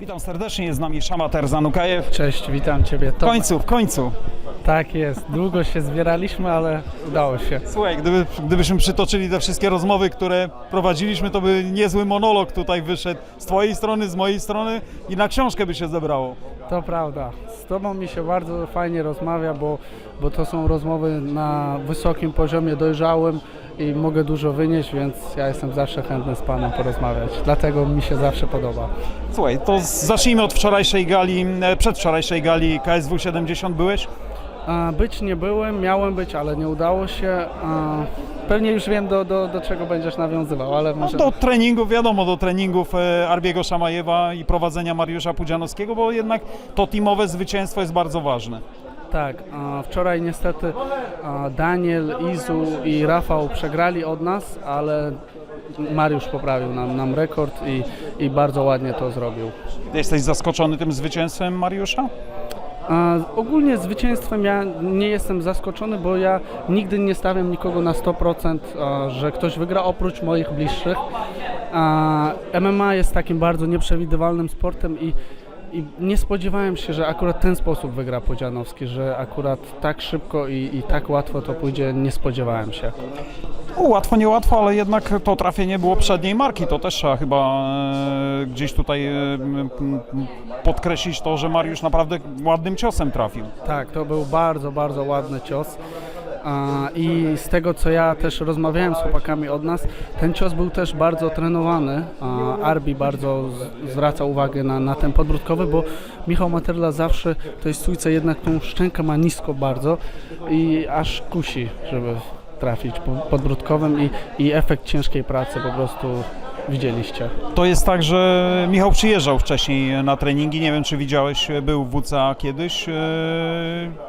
Witam serdecznie, jest z nami Szamater Zanukajew. Cześć, witam Ciebie. W To, końcu, w końcu. tak jest, długo się zbieraliśmy, ale udało się. Słuchaj, gdyby, gdybyśmy przytoczyli te wszystkie rozmowy, które prowadziliśmy, to by niezły monolog tutaj wyszedł z Twojej strony, z mojej strony i na książkę by się zebrało. To prawda. Z Tobą mi się bardzo fajnie rozmawia, bo, bo to są rozmowy na wysokim poziomie dojrzałym i mogę dużo wynieść, więc ja jestem zawsze chętny z Panem porozmawiać. Dlatego mi się zawsze podoba. Słuchaj, to zacznijmy od wczorajszej gali, e, przedwczorajszej gali KSW 70 byłeś? Być nie byłem, miałem być, ale nie udało się. Pewnie już wiem, do, do, do czego będziesz nawiązywał, ale No, może... do treningów, wiadomo, do treningów e, Arbiego Szamajewa i prowadzenia Mariusza Pudzianowskiego, bo jednak to teamowe zwycięstwo jest bardzo ważne. Tak, wczoraj niestety Daniel, Izu i Rafał przegrali od nas, ale Mariusz poprawił nam, nam rekord i, i bardzo ładnie to zrobił. Jesteś zaskoczony tym zwycięstwem Mariusza? Ogólnie zwycięstwem ja nie jestem zaskoczony, bo ja nigdy nie stawiam nikogo na 100%, a, że ktoś wygra oprócz moich bliższych. MMA jest takim bardzo nieprzewidywalnym sportem i, i nie spodziewałem się, że akurat ten sposób wygra Podzianowski, że akurat tak szybko i, i tak łatwo to pójdzie, nie spodziewałem się. U, łatwo, niełatwo, ale jednak to trafienie było przedniej marki. To też trzeba chyba e, gdzieś tutaj e, m, podkreślić to, że Mariusz naprawdę ładnym ciosem trafił. Tak, to był bardzo, bardzo ładny cios. I z tego co ja też rozmawiałem z chłopakami od nas, ten cios był też bardzo trenowany. Arbi bardzo zwraca uwagę na, na ten podbródkowy, bo Michał Materla zawsze w tej stójce jednak tą szczękę ma nisko bardzo i aż kusi, żeby trafić po- podbródkowym i, i efekt ciężkiej pracy po prostu widzieliście. To jest tak, że Michał przyjeżdżał wcześniej na treningi. Nie wiem, czy widziałeś, był w WCA kiedyś. E,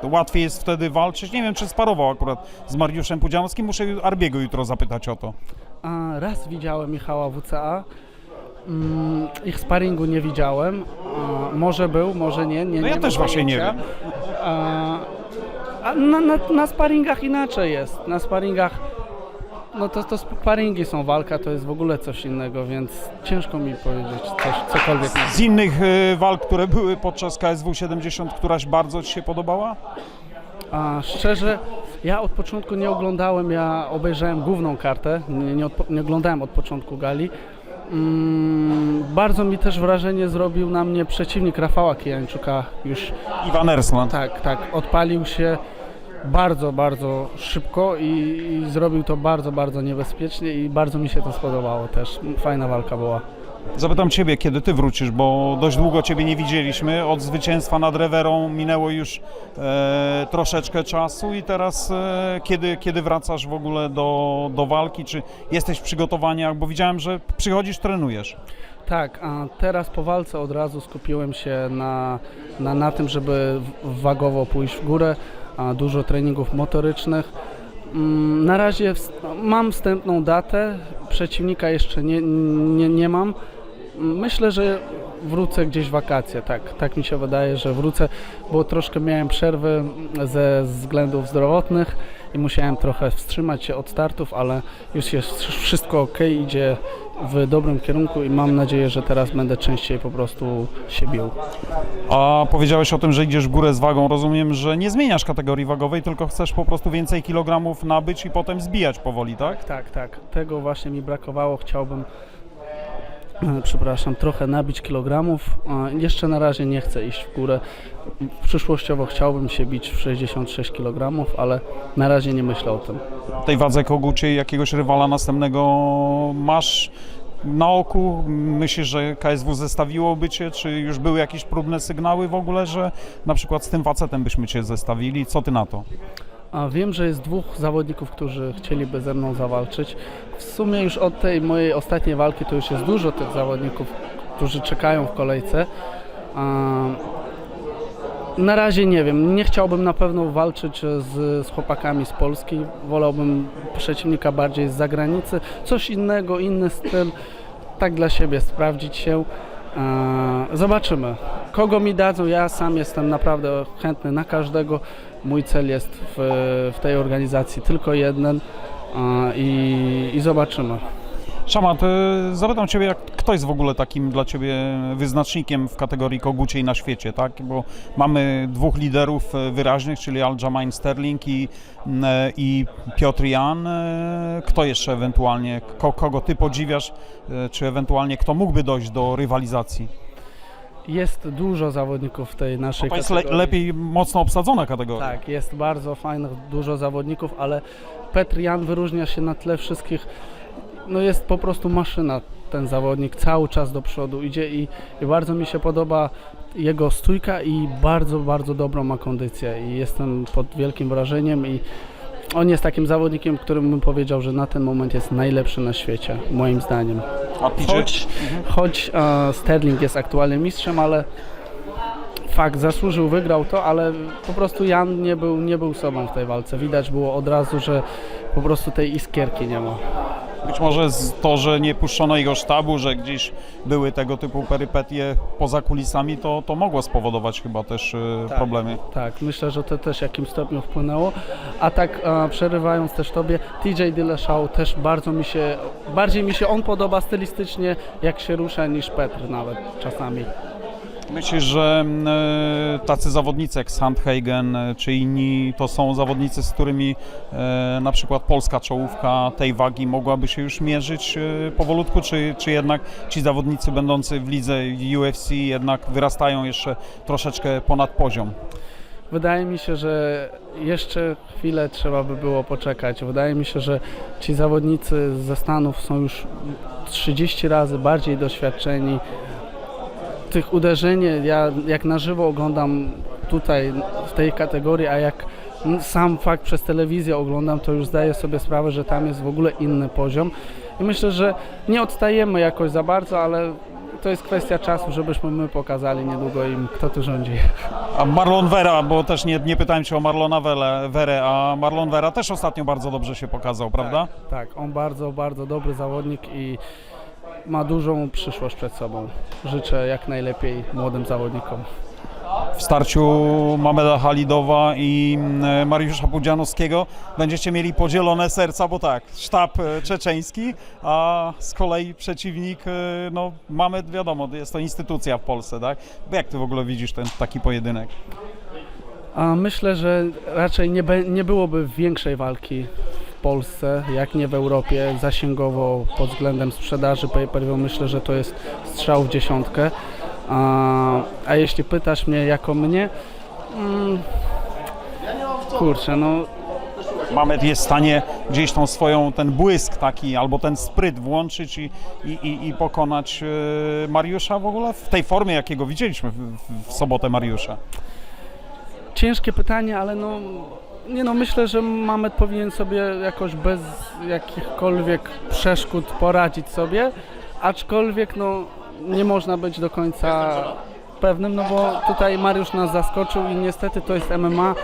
łatwiej jest wtedy walczyć. Nie wiem, czy sparował akurat z Mariuszem Pudzianowskim. Muszę Arbiego jutro zapytać o to. A, Raz widziałem Michała WCA. Mm, Ich sparingu nie widziałem. Może był, może nie. nie No ja nie też właśnie nie. A, a na, na, na sparingach inaczej jest. Na sparingach, no to, to sparingi są, walka to jest w ogóle coś innego, więc ciężko mi powiedzieć coś, cokolwiek. Z innych e, walk, które były podczas KSW 70, któraś bardzo Ci się podobała? A szczerze, ja od początku nie oglądałem, ja obejrzałem główną kartę, nie, nie, odpo- nie oglądałem od początku gali. Mm, bardzo mi też wrażenie zrobił na mnie przeciwnik Rafała Kijańczuka już Iwan Ersland. tak, tak, odpalił się bardzo, bardzo szybko i, i zrobił to bardzo, bardzo niebezpiecznie i bardzo mi się to spodobało też. Fajna walka była. Zapytam Ciebie, kiedy Ty wrócisz, bo dość długo Ciebie nie widzieliśmy. Od zwycięstwa nad Rewerą minęło już e, troszeczkę czasu i teraz e, kiedy, kiedy wracasz w ogóle do, do walki? Czy jesteś w przygotowaniach? Bo widziałem, że przychodzisz, trenujesz. Tak, a teraz po walce od razu skupiłem się na, na, na tym, żeby wagowo pójść w górę, a dużo treningów motorycznych. Mm, Na razie mam wstępną datę, przeciwnika jeszcze nie, nie, nie mam. Myślę, że wrócę gdzieś w wakacje, tak, tak mi się wydaje, że wrócę, bo troszkę miałem przerwy ze względów zdrowotnych i musiałem trochę wstrzymać się od startów, ale już jest wszystko ok, idzie w dobrym kierunku i mam nadzieję, że teraz będę częściej po prostu się bił. A powiedziałeś o tym, że idziesz w górę z wagą. Rozumiem, że nie zmieniasz kategorii wagowej, tylko chcesz po prostu więcej kilogramów nabyć i potem zbijać powoli, tak? Tak, tak, tego właśnie mi brakowało, chciałbym przepraszam, trochę nabić kilogramów. E, Jeszcze na razie nie chcę iść w górę. Przyszłościowo chciałbym się bić w 66 kg, ale na razie nie myślę o tym. Tej wadze kogucie jakiegoś rywala następnego masz na oku? Myślisz, że KSW zestawiłoby Cię? Czy już były jakieś próbne sygnały w ogóle, że na przykład z tym facetem byśmy Cię zestawili? Co Ty na to? A wiem, że jest dwóch zawodników, którzy chcieliby ze mną zawalczyć. W sumie już od tej mojej ostatniej walki to już jest dużo tych zawodników, którzy czekają w kolejce. Na razie nie wiem, nie chciałbym na pewno walczyć z, z chłopakami z Polski. Wolałbym przeciwnika bardziej z zagranicy. Coś innego, inny styl, tak dla siebie sprawdzić się. E, Zobaczymy. Kogo mi dadzą, ja sam jestem naprawdę chętny na każdego. Mój cel jest w, w tej organizacji tylko jeden i, i zobaczymy. Szamat, zapytam Ciebie, jak, kto jest w ogóle takim dla Ciebie wyznacznikiem w kategorii koguciej na świecie, tak? Bo mamy dwóch liderów wyraźnych, czyli Aljamain Sterling i, i Piotr Jan. Kto jeszcze ewentualnie, ko, kogo Ty podziwiasz, czy ewentualnie kto mógłby dojść do rywalizacji? Jest dużo zawodników w tej naszej To jest le, kategorii. lepiej mocno obsadzona kategoria. Tak, jest bardzo fajnych, dużo zawodników, ale Petr Jan wyróżnia się na tle wszystkich. No jest po prostu maszyna ten zawodnik, cały czas do przodu idzie i, i bardzo mi się podoba jego stójka i bardzo, bardzo dobrą ma kondycję i jestem pod wielkim wrażeniem i on jest takim zawodnikiem, którym bym powiedział, że na ten moment jest najlepszy na świecie, moim zdaniem. A PJ? Choć, choć e, Sterling jest aktualnie mistrzem, ale fakt, zasłużył, wygrał to, ale po prostu Jan nie był, nie był sobą w tej walce. Widać było od razu, że po prostu tej iskierki nie ma. Być może to, że nie puszczono jego sztabu, że gdzieś były tego typu perypetie poza kulisami, to, to mogło spowodować chyba też e, Tak. problemy. Tak, myślę, że to też w jakimś stopniu wpłynęło. A tak e, przerywając też tobie, TJ Dillashaw też bardzo mi się, bardziej mi się on podoba stylistycznie, jak się rusza niż Petr nawet czasami. Myślisz, że mm, e, tacy zawodnicy jak Sandhagen e, czy inni to są zawodnicy, z którymi e, na przykład polska czołówka tej wagi mogłaby się już mierzyć powolutku, czy, czy jednak ci zawodnicy będący w lidze UFC jednak wyrastają jeszcze troszeczkę ponad poziom? Wydaje mi się, że jeszcze chwilę trzeba by było poczekać. Wydaje mi się, że ci zawodnicy ze Stanów są już 30 razy bardziej doświadczeni. Tych uderzeń, ja jak na żywo oglądam tutaj w tej kategorii, a jak sam fakt przez telewizję oglądam, to już zdaję sobie sprawę, że tam jest w ogóle inny poziom. I myślę, że nie odstajemy jakoś za bardzo, ale to jest kwestia czasu, żebyśmy my pokazali niedługo im, kto tu rządzi. A Marlon Vera, bo też nie, nie pytałem Cię o Marlona Wele- Werę, a Marlon Vera też ostatnio bardzo dobrze się pokazał, prawda? Tak, on bardzo, bardzo dobry zawodnik i ma dużą przyszłość przed sobą. Życzę jak najlepiej młodym zawodnikom. W starciu Mameda Halidowa i mm, Mariusza Pudzianowskiego będziecie mieli podzielone serca, bo tak, sztab e, czeczeński, a z kolei przeciwnik, e, no Mamed wiadomo, jest to instytucja w Polsce, tak? Jak Ty w ogóle widzisz ten taki pojedynek? A myślę, że raczej nie, nie byłoby większej walki Polsce, jak nie w Europie, zasięgowo pod względem sprzedaży pay-per-view. Myślę, że to jest strzał w dziesiątkę. A, a jeśli pytasz mnie jako mnie, mm, kurczę, no Mamed jest w stanie gdzieś tą swoją, ten błysk taki, albo ten spryt włączyć i, i, i, pokonać e, Mariusza w ogóle w tej formie, jakiego widzieliśmy w, w sobotę Mariusza. Ciężkie pytanie, ale no, nie no, myślę, że Mamet powinien sobie jakoś bez jakichkolwiek przeszkód poradzić sobie, aczkolwiek no, nie można być do końca pewnym, no bo tutaj Mariusz nas zaskoczył i niestety to jest MMA,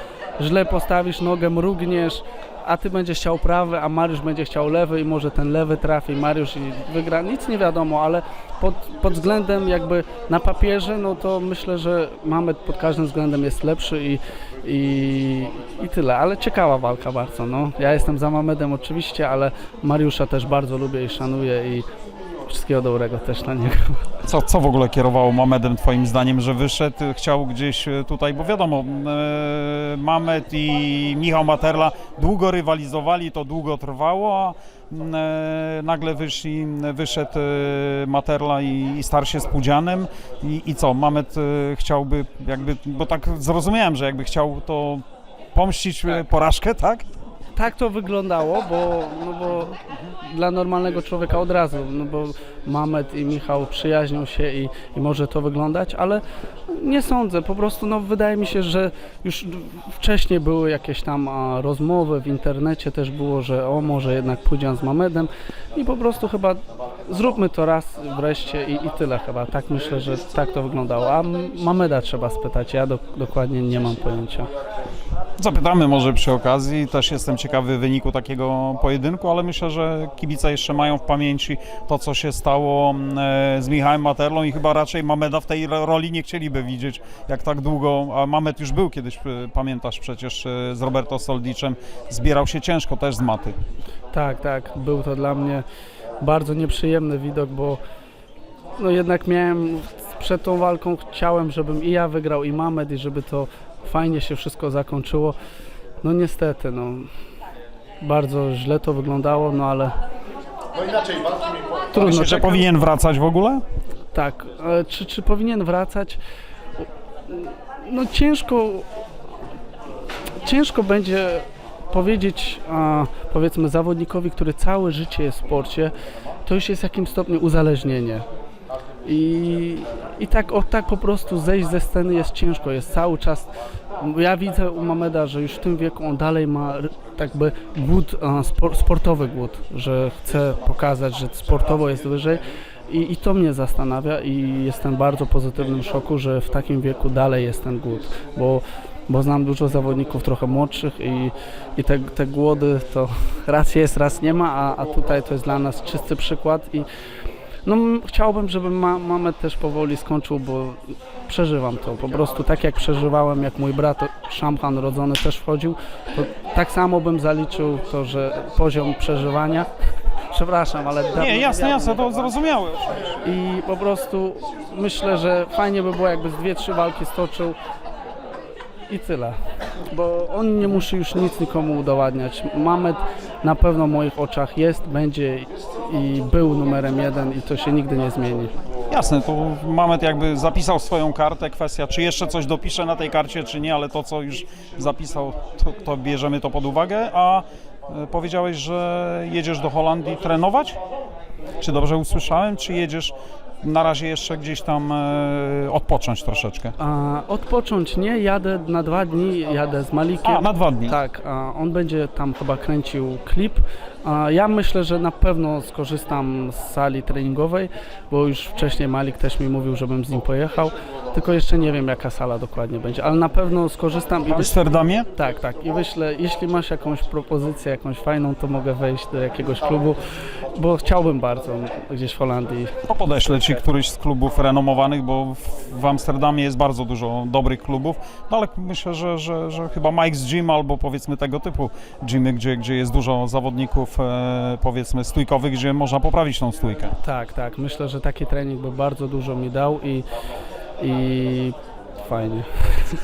źle postawisz nogę, mrugniesz, a ty będziesz chciał prawy, a Mariusz będzie chciał lewy i może ten lewy trafi Mariusz i wygra. Nic nie wiadomo, ale pod, pod względem jakby na papierze, no to myślę, że Mamet pod każdym względem jest lepszy i, i, i tyle. Ale ciekawa walka bardzo, no. Ja jestem za Mamedem oczywiście, ale Mariusza też bardzo lubię i szanuję i wszystkiego dobrego też dla niego. Co, co w ogóle kierowało Mamedem Twoim zdaniem, że wyszedł, chciał gdzieś e, tutaj, bo wiadomo, e, Mamed i Michał Materla długo rywalizowali, to długo trwało, a e, nagle wyszli, wyszedł e, Materla i, i starszy z Pudzianem i, i co, Mamed e, chciałby jakby, bo tak zrozumiałem, że jakby chciał to pomścić e, porażkę, tak? Tak to wyglądało, bo, no bo dla normalnego człowieka od razu, no bo Mamet i Michał przyjaźnią się i, i może to wyglądać, ale nie sądzę, po prostu no wydaje mi się, że już wcześniej były jakieś tam a, rozmowy, w internecie też było, że o może jednak Pudzian z Mamedem i po prostu chyba zróbmy to raz wreszcie i, i tyle chyba, tak myślę, że tak to wyglądało, a Mameda trzeba spytać, ja do, dokładnie nie mam pojęcia. Zapytamy może przy okazji, też jestem ciekawy wyniku takiego pojedynku, ale myślę, że kibice jeszcze mają w pamięci to, co się stało mm, e, z Michałem Materlą i chyba raczej Mameda w tej ro- roli nie chcieliby widzieć, jak tak długo, a Mamed już był kiedyś, e, pamiętasz przecież, e, z Roberto Soldiczem, zbierał się ciężko też z maty. Tak, tak, był to dla mnie bardzo nieprzyjemny widok, bo no jednak miałem przed tą walką chciałem, żebym i ja wygrał, i Mamed, i żeby to fajnie się wszystko zakończyło. No niestety, no bardzo źle to wyglądało, no ale No inaczej, walki mi po... trudno. Myślisz, że czekam- powinien wracać w ogóle? Tak, czy, czy powinien wracać? No ciężko, ciężko będzie powiedzieć, a, powiedzmy, zawodnikowi, który całe życie jest w sporcie, to już jest w jakimś stopniu uzależnienie. I, I tak, o, tak po prostu zejść ze sceny jest ciężko, jest cały czas. Ja widzę u Mameda, że już w tym wieku on dalej ma r- tak by głód, sportowy głód, że chce pokazać, że sportowo jest wyżej. I, I to mnie zastanawia i jestem bardzo pozytywnym szoku, że w takim wieku dalej jest ten głód, bo, bo znam dużo zawodników trochę młodszych i, i te, te głody to raz jest, raz nie ma, a, a tutaj to jest dla nas czysty przykład i no, chciałbym, żeby ma, Mamet też powoli skończył, bo przeżywam to. Po prostu tak jak przeżywałem, jak mój brat Szampan rodzony też wchodził, to tak samo bym zaliczył to, że poziom przeżywania. Przepraszam, ale. Nie, jasne, jasne, to zrozumiałe. I po prostu myślę, że fajnie by było, jakby z dwie, trzy walki stoczył. I tyle. Bo on nie musi już nic nikomu udowadniać. Mamet na pewno w moich oczach jest, będzie i był numerem jeden i to się nigdy nie zmieni. Jasne, to Mamet jakby zapisał swoją kartę, kwestia czy jeszcze coś dopisze na tej karcie, czy nie, ale to co już zapisał, to, to bierzemy to pod uwagę, a e, powiedziałeś, że jedziesz do Holandii trenować? Czy dobrze usłyszałem, czy jedziesz na razie jeszcze gdzieś tam e, odpocząć troszeczkę? A odpocząć nie, jadę na dwa dni, jadę z Malikiem. A, na dwa dni. Tak, a on będzie tam chyba kręcił klip. Ja myślę, że na pewno skorzystam z sali treningowej, bo już wcześniej Malik też mi mówił, żebym z nim pojechał. Tylko jeszcze nie wiem, jaka sala dokładnie będzie, ale na pewno skorzystam W Amsterdamie? tak, tak, i wyślę, jeśli masz jakąś propozycję, jakąś fajną, to mogę wejść do jakiegoś klubu, bo chciałbym bardzo gdzieś w Holandii. To podeślę Ci któryś z klubów renomowanych, bo w- w Amsterdamie jest bardzo dużo dobrych klubów, no ale myślę, że, że, że chyba Mike's Gym albo powiedzmy tego typu gymy, gdzie, gdzie jest dużo zawodników e, powiedzmy stójkowych, gdzie można poprawić tą stójkę. Tak, tak, myślę, że taki trening by bardzo dużo mi dał i, i fajnie.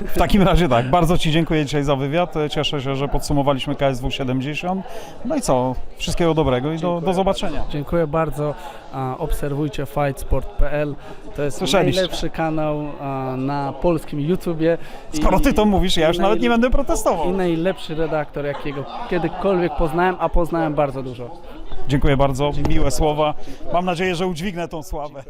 W takim razie tak, bardzo Ci dziękuję dzisiaj za wywiad, cieszę się, że podsumowaliśmy KSW 70, no i co, wszystkiego dobrego i do, do zobaczenia. Dziękuję bardzo. Obserwujcie fightsport.pl. To jest najlepszy kanał na polskim YouTubie. Skoro Ty to mówisz, ja już nawet nie będę protestował. I najlepszy redaktor, jakiego kiedykolwiek poznałem, a poznałem bardzo dużo. Dziękuję bardzo, miłe słowa, mam nadzieję, że udźwignę tą sławę.